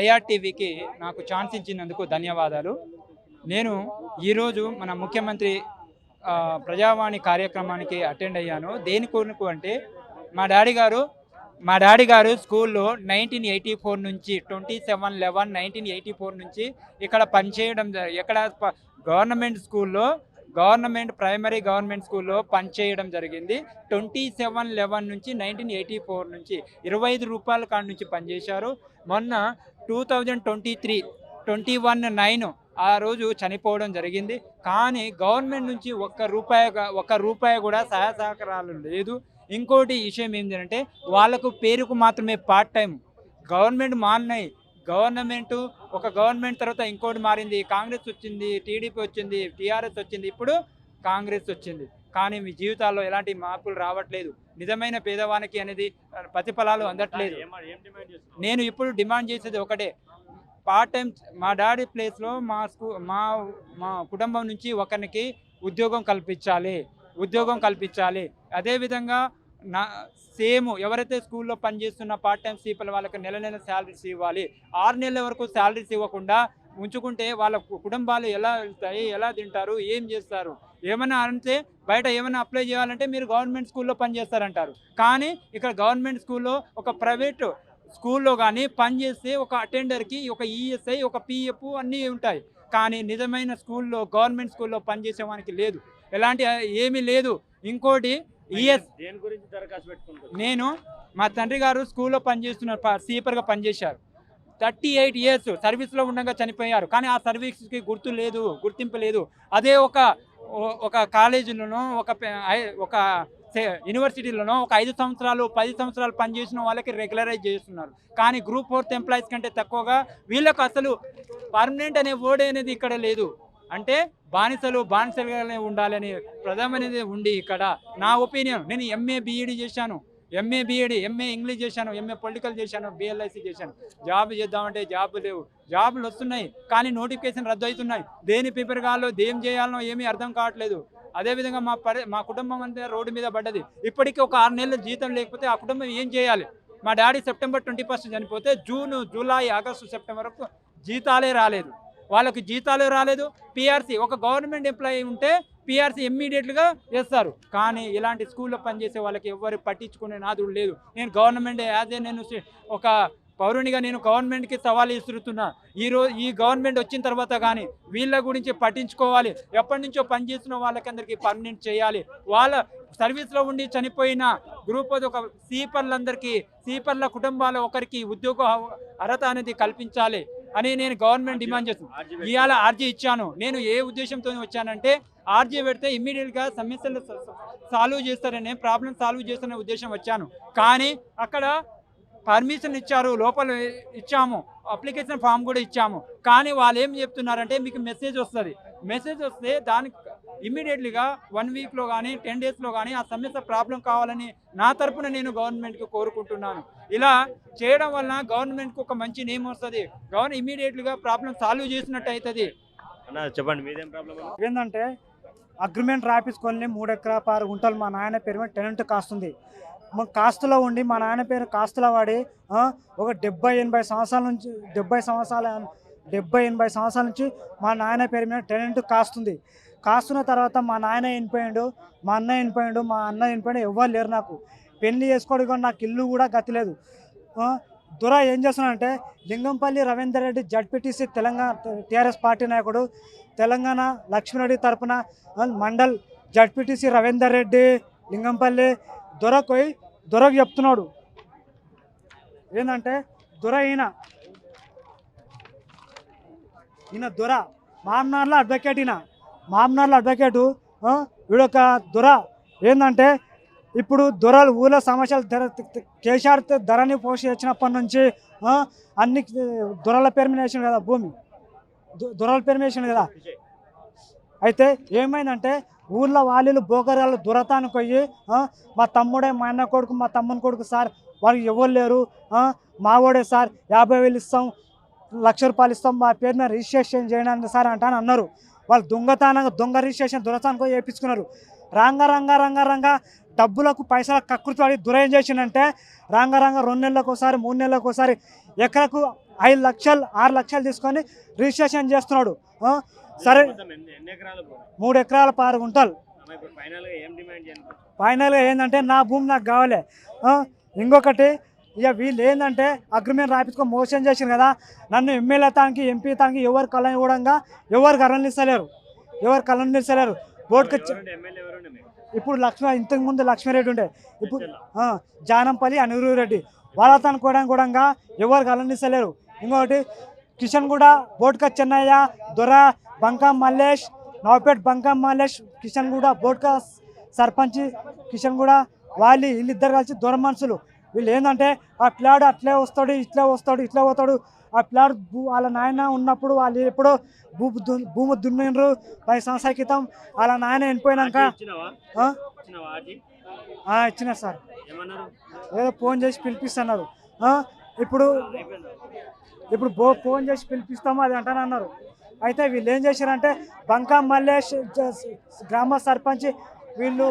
ఐఆర్టీవీకి నాకు ఛాన్స్ ఇచ్చినందుకు ధన్యవాదాలు. నేను ఈరోజు మన ముఖ్యమంత్రి ప్రజావాణి కార్యక్రమానికి అటెండ్ అయ్యాను. దేని కొరకు అంటే మా డాడీ గారు మా డాడీ గారు స్కూల్లో నైన్టీన్ ఎయిటీ ఫోర్ నుంచి twenty seven eleven nineteen eighty four నుంచి ఇక్కడ పనిచేయడం ఎక్కడ గవర్నమెంట్ స్కూల్లో గవర్నమెంట్ ప్రైమరీ గవర్నమెంట్ స్కూల్లో పనిచేయడం జరిగింది. ట్వంటీ సెవెన్ లెవెన్ నుంచి నైన్టీన్ ఎయిటీ ఫోర్ నుంచి ఇరవై ఐదు రూపాయల కాడ నుంచి పనిచేశారు. మొన్న two thousand twenty three twenty one nine ఆ రోజు చనిపోవడం జరిగింది. కానీ గవర్నమెంట్ నుంచి ఒక్క రూపాయి ఒక్క రూపాయి కూడా సహాయ సహకారాలు లేదు. ఇంకోటి విషయం ఏంటంటే వాళ్ళకు పేరుకు మాత్రమే పార్ట్ టైం గవర్నమెంట్ మాన్నాయి గవర్నమెంట్ ఒక గవర్నమెంట్ తర్వాత ఇంకోటి మారింది. కాంగ్రెస్ వచ్చింది టీడీపీ వచ్చింది టీఆర్ఎస్ వచ్చింది. ఇప్పుడు కాంగ్రెస్ వచ్చింది. కానీ మీ జీవితాల్లో ఎలాంటి మార్పులు రావట్లేదు. నిజమైన పేదవానికి అనేది ప్రతిఫలాలు అందట్లేదు. నేను ఇప్పుడు డిమాండ్ చేసేది ఒకటే. పార్ట్ టైం మా డాడీ ప్లేస్లో మా స్కూ మా మా కుటుంబం నుంచి ఒకరికి ఉద్యోగం కల్పించాలి. ఉద్యోగం కల్పించాలి. అదేవిధంగా నా సేమ్ ఎవరైతే స్కూల్లో పనిచేస్తున్న పార్ట్ టైం సీపల్ వాళ్ళకి నెల నెల శాలరీస్ ఇవ్వాలి. ఆరు నెలల వరకు శాలరీస్ ఇవ్వకుండా ఉంచుకుంటే వాళ్ళ కు- కుటుంబాలు ఎలా వెళ్తాయి ఎలా తింటారు ఏం చేస్తారు? ఏమైనా అంటే బయట ఏమైనా అప్లై చేయాలంటే మీరు గవర్నమెంట్ స్కూల్లో పనిచేస్తారంటారు కానీ ఇక్కడ గవర్నమెంట్ స్కూల్లో ఒక ప్రైవేట్ స్కూల్లో కానీ పనిచేస్తే ఒక అటెండర్కి ఒక ఈఎస్ఐ ఒక పిఎఫ్ అన్నీ ఉంటాయి. కానీ నిజమైన స్కూల్లో గవర్నమెంట్ స్కూల్లో పనిచేసేవానికి లేదు. ఎలాంటి ఏమీ లేదు. ఇంకోటి ఈఎస్ దేని గురించి దరఖాస్తు పెట్టుకుంటారు నేను మా తండ్రి గారు స్కూల్లో పనిచేస్తున్న ప- సీపర్గా పనిచేశారు. థర్టీ ఎయిట్ ఇయర్స్ సర్వీస్లో ఉండగా చనిపోయారు. కానీ ఆ సర్వీస్కి గుర్తు లేదు గుర్తింపు లేదు. అదే ఒక ఒక కాలేజీలోనో ఒక ఒక యూనివర్సిటీలోనో ఒక ఐదు సంవత్సరాలు పది సంవత్సరాలు పనిచేసిన వాళ్ళకి రెగ్యులరైజ్ చేస్తున్నారు. కానీ గ్రూప్ ఫోర్త్ ఎంప్లాయీస్ కంటే తక్కువగా వీళ్ళకు అసలు పర్మనెంట్ అనే వర్డ్ అనేది ఇక్కడ లేదు. అంటే బానిసలు బానిసలుగానే ఉండాలని ప్రధానమైనది ఉంది ఇక్కడ. నా ఒపీనియన్ నేను ఎంఏ బీఈడి చేశాను. ఎంఏ బీఈడి ఎంఏ ఇంగ్లీష్ చేశాను ఎంఏ పొలిటికల్ చేశాను బిఎల్ఐసి చేశాను. జాబ్ చేద్దామంటే జాబ్ లేవు. జాబులు వస్తున్నాయి కానీ నోటిఫికేషన్ రద్దు అవుతున్నాయి దేని పేపర్ కావాలో దేం చేయాలనో ఏమీ అర్థం కావట్లేదు. అదేవిధంగా మా పరి మా కుటుంబం అంతా రోడ్డు మీద పడ్డది. ఇప్పటికీ ఒక ఆరు నెలల జీతం లేకపోతే ఆ కుటుంబం ఏం చేయాలి? మా డాడీ సెప్టెంబర్ ట్వంటీ ఫస్ట్ చనిపోతే జూన్ జూలై ఆగస్టు సెప్టెంబర్ వరకు జీతాలే రాలేదు. వాళ్ళకి జీతాలు రాలేదు. పిఆర్సీ ఒక గవర్నమెంట్ ఎంప్లాయీ ఉంటే పిఆర్సీ ఇమ్మీడియట్గా చేస్తారు. కానీ ఇలాంటి స్కూల్లో పనిచేసే వాళ్ళకి ఎవరు పట్టించుకునే నాదుడు లేదు. నేను గవర్నమెంట్ యాజ్ ఏ నేను ఒక పౌరునిగా నేను గవర్నమెంట్కి సవాల్ ఇస్తున్నా ఈ రోజు ఈ గవర్నమెంట్ వచ్చిన తర్వాత కానీ వీళ్ళ గురించి పట్టించుకోవాలి. ఎప్పటి నుంచో పనిచేస్తున్న వాళ్ళకందరికీ పర్మనెంట్ చేయాలి. వాళ్ళ సర్వీస్లో ఉండి చనిపోయిన గ్రూప్ ఒక సీపర్లందరికీ సీపర్ల కుటుంబాల ఒకరికి ఉద్యోగ అర్హత అనేది కల్పించాలి. అని నేను గవర్నమెంట్ డిమాండ్ చేస్తున్నాను ఇవాళ ఆర్జీ ఇచ్చాను. నేను ఏ ఉద్దేశంతో వచ్చానంటే ఆర్జీ పెడితే ఇమ్మీడియట్గా సమస్యలు సాల్వ్ చేస్తారనే ప్రాబ్లం సాల్వ్ చేస్తారనే ఉద్దేశం వచ్చాను. కానీ అక్కడ పర్మిషన్ ఇచ్చారు లోపల ఇచ్చాము అప్లికేషన్ ఫామ్ కూడా ఇచ్చాము. కానీ వాళ్ళు ఏం చెప్తున్నారంటే మీకు మెసేజ్ వస్తుంది. మెసేజ్ వస్తే దానికి ఇమ్మీడియట్లీగా వన్ వీక్లో కానీ టెన్ డేస్లో కానీ ఆ సమస్య ప్రాబ్లం కావాలని నా తరపున నేను గవర్నమెంట్కి కోరుకుంటున్నాను. ఇలా చేయడం వలన గవర్నమెంట్కి ఒక మంచి నేమ్ వస్తుంది. గవర్నమెంట్ ఇమ్మీడియట్లీగా ప్రాబ్లం సాల్వ్ చేసినట్టు అవుతుంది. అన్న చెప్పండి మీదేం ప్రాబ్లం ఏంటంటే అగ్రిమెంట్ రాపించుకొని మూడు ఎకరా ఆరు గుంటలు మా నాయన పేరు మీద టెనెంట్ కాస్తుంది. మా కాస్తులో ఉండి మా నాయన పేరు కాస్తులో వాడి ఆ, ఒక డెబ్బై ఎనభై సంవత్సరాల నుంచి డెబ్బై సంవత్సరాల డెబ్బై ఎనభై సంవత్సరాల నుంచి మా నాయన పేరు మీద టెనెంట్ కాస్తుంది. కాస్తున్న తర్వాత మా నాయన చనిపోయాడు మా అన్న చనిపోయాడు మా అన్న చనిపోయాడు ఎవ్వరు లేరు నాకు. పెళ్ళి చేసుకోవడం కూడా నాకు ఇల్లు కూడా గతిలేదు ఆ, దుర ఏం చేస్తున్నాడంటే Lingampally Ravinder Reddy ZPTC Telangana TRS party నాయకుడు తెలంగాణ లక్ష్మీరెడ్డి తరపున మండల్ జడ్పీటీసీ రవీందర్ రెడ్డి లింగంపల్లి దొరకోయి దొరకు చెప్తున్నాడు. ఏంటంటే దొర ఈయన ఈయన దొర మామనార్ల అడ్వకేట్ ఈయన. మామనార్ల అడ్వకేటు వీడొక దొర. ఏంటంటే ఇప్పుడు దొరలు ఊళ్ళో సమస్యలు ధర కేసీఆర్ ధరని పోషి వచ్చినప్పటి నుంచి అన్ని దొరల పేరు మీద కదా భూమి. దొరల పేరు మీద కదా. అయితే ఏమైందంటే ఊళ్ళో వాళ్ళు బోకరాలు దురతానికి పోయి మా తమ్ముడే మా అన్న కొడుకు మా తమ్ముని కొడుకు సార్ వారికి ఎవరు లేరు మావోడే సార్ యాభై వేలు ఇస్తాం లక్ష రూపాయలు ఇస్తాం మా పేరు మీద రిజిస్ట్రేషన్ చేయడానికి సార్ అంట అని అన్నారు. వాళ్ళు దొంగతనంగా దొంగ రిజిస్ట్రేషన్ దురతానికి పోయి వేయించుకున్నారు రంగ రంగ రంగ రంగ డబ్బులకు పైసలు కక్కుర్తి పడి దురేం చేసిందంటే రంగ రంగ రెండు నెలలకు ఒకసారి మూడు నెలలకు ఒకసారి ఎకరకు ఐదు లక్షలు ఆరు లక్షలు తీసుకొని రిజిస్ట్రేషన్ చేస్తున్నాడు. సరే. మూడు ఎకరాల పారు గుంటలు. ఫైనల్గా ఏంటంటే నా భూమి నాకు కావాలి. ఇంకొకటి ఇక వీళ్ళు ఏంటంటే అగ్రిమెంట్ రాయించుకొని మోసం చేసింది కదా. నన్ను ఎమ్మెల్యే తానికి ఎంపీ తానికి ఎవరు కళ్ళ ఇవ్వడంగా ఎవరు కళ్ళనిస్తలేరు ఎవరు కళ్ళనిస్తలేరు బోర్డుకి ఎమ్మెల్యే ఎవరుండే మీకు? ఇప్పుడు లక్ష్మీ ఇంతకు ముందు లక్ష్మీరెడ్డి ఉండే. ఇప్పుడు జానంపల్లి అనిరు రెడ్డి వాళ్ళతో కూడా కూడా ఎవరు కలనిస్తలేరు ఇంకొకటి కిషన్ కూడా బోట్కా చెన్నయ్య దొర బంకా మల్లేష్ నవపేట్ బంకా మల్లేష్ కిషన్ కూడా బోట్కా సర్పంచ్ కిషన్ కూడా వాళ్ళు వీళ్ళిద్దరు కలిసి దొర మనుషులు. వీళ్ళు ఏంటంటే ఆ పిల్లాడు అట్లే వస్తాడు ఇట్లే వస్తాడు ఇట్లే పోతాడు. ఆ పిల్లాడు భూ- వాళ్ళ నాయన ఉన్నప్పుడు వాళ్ళు ఎప్పుడో భూ భూమి దున్నిండ్రు. పది సంవత్సరాల క్రితం వాళ్ళ నాయన వెళ్ళిపోయినాక ఇచ్చిన సార్. ఏదో ఫోన్ చేసి పిలిపిస్తున్నారు. ఇప్పుడు ఇప్పుడు బో ఫోన్ చేసి పిలిపిస్తాము అది అంటానన్నారు అయితే వీళ్ళు ఏం చేశారంటే బంకా మల్లేష్ గ్రామ సర్పంచ్ వీళ్ళు